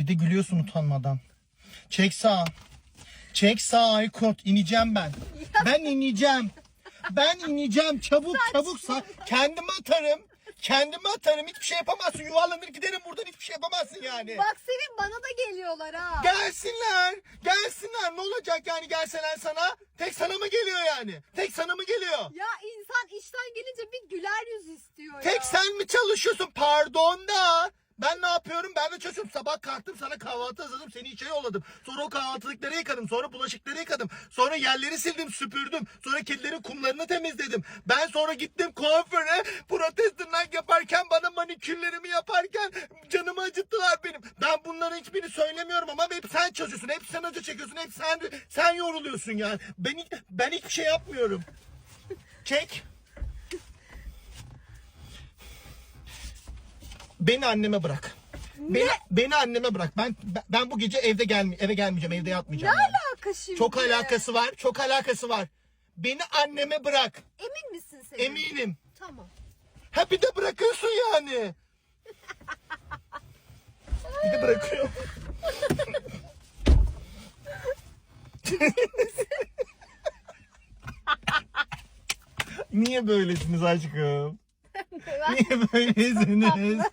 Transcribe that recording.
Bir de gülüyorsun utanmadan. Çek sağa. Çek sağa Aykut. İneceğim ben. Ben ineceğim. Ben ineceğim. Çabuk çabuk sağ. Kendimi atarım. Kendimi atarım. Hiçbir şey yapamazsın. Yuvarlanır giderim buradan. Hiçbir şey yapamazsın yani. Bak Sevim bana da geliyorlar ha. Gelsinler. Gelsinler. Ne olacak yani gelseler sana? Tek sana mı geliyor yani? Tek sana mı geliyor? Ya insan işten gelince bir güler yüz istiyor ya. Tek sen mi çalışıyorsun? Pardon da. Ben ne yapıyorum? Ben de çalışıyorum. Sabah kalktım sana kahvaltı hazırladım. Seni içeri yolladım. Sonra o kahvaltılıkları yıkadım. Sonra bulaşıkları yıkadım. Sonra yerleri sildim, süpürdüm. Sonra kedilerin kumlarını temizledim. Ben sonra gittim kuaföre. Protez tırnak yaparken bana manikürlerimi yaparken canımı acıttılar benim. Ben bunların hiçbirini söylemiyorum ama hep sen çalışıyorsun. Hep sen acı çekiyorsun. Hep sen sen yoruluyorsun yani. Ben ben hiçbir şey yapmıyorum. Çek. Beni anneme bırak. Beni, beni anneme bırak. Ben ben- ben bu gece evde gelme eve gelmeyeceğim. Evde Ne yatmayacağım. yani. alaka şimdi? Çok alakası var. Çok alakası var. Beni anneme bırak. Emin misin Sevim? Eminim. Tamam. Ha bir de bırakıyorsun yani. Bir de bırakıyor. Niye böylesiniz aşkım? Niye böylesiniz?